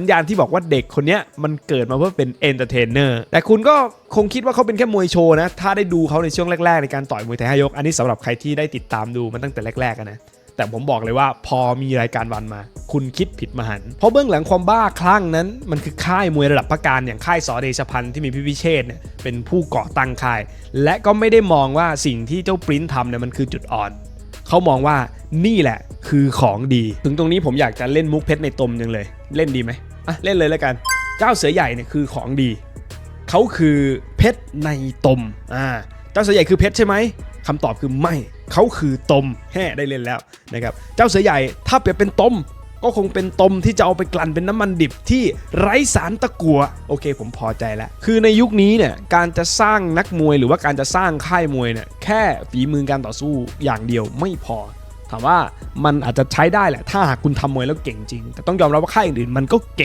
สัญญาณที่บอกว่าเด็กคนนี้มันเกิดมาเพื่อเป็นเอนเตอร์เทนเนอร์แต่คุณก็คงคิดว่าเขาเป็นแค่มวยโชว์นะ ถ้าได้ดูเขาในช่วงแรก ๆ ในการต่อยมวยไทยห้ายก อันนี้สำหรับใครที่ได้ติดตามดูมันตั้งแต่แรกๆนะแต่ผมบอกเลยว่าพอมีรายการวันมา คุณคิดผิดมหันต์เพราะเบื้องหลังความบ้าคลั่งนั้น มันคือค่ายมวยระดับประการอย่างค่ายสอเดชพันธ์ที่มีพี่พิเชษเนี่ยเป็นผู้ก่อตั้งค่าย และก็ไม่ได้มองว่าสิ่งที่เจ้าปริ้นทำเนี่ยมันคือจุดอ่อนเขามองว่านี่แหละคือของดี ถึงตรงนี้ผมอยากจะเล่นมุกเพชรในตมยังเลย เล่นดีไหม อะเล่นเลยแล้วกัน เจ้าเสือใหญ่เนี่ยคือของดี เขาคือเพชรในตม อ่า เจ้าเสือใหญ่คือเพชรใช่ไหมคำตอบคือไม่ เขาคือตมแห่ได้เล่นแล้วนะครับ เจ้าเสือใหญ่ถ้าเปรียบเป็นตม ก็คงเป็นตมที่จะเอาไปกลั่นเป็นน้ำมันดิบที่ไร้สารตะกัวโอเค ผมพอใจแล้ว คือในยุคนี้เนี่ยการจะสร้างนักมวยหรือว่าการจะสร้างค่ายมวยเนี่ยแค่ฝีมือการต่อสู้อย่างเดียวไม่พอถามว่ามันอาจจะใช้ได้แหละ ถ้าหากคุณทำมวยแล้วเก่งจริง แต่ต้องยอมรับว่าค่ายอื่นมันก็เก่ง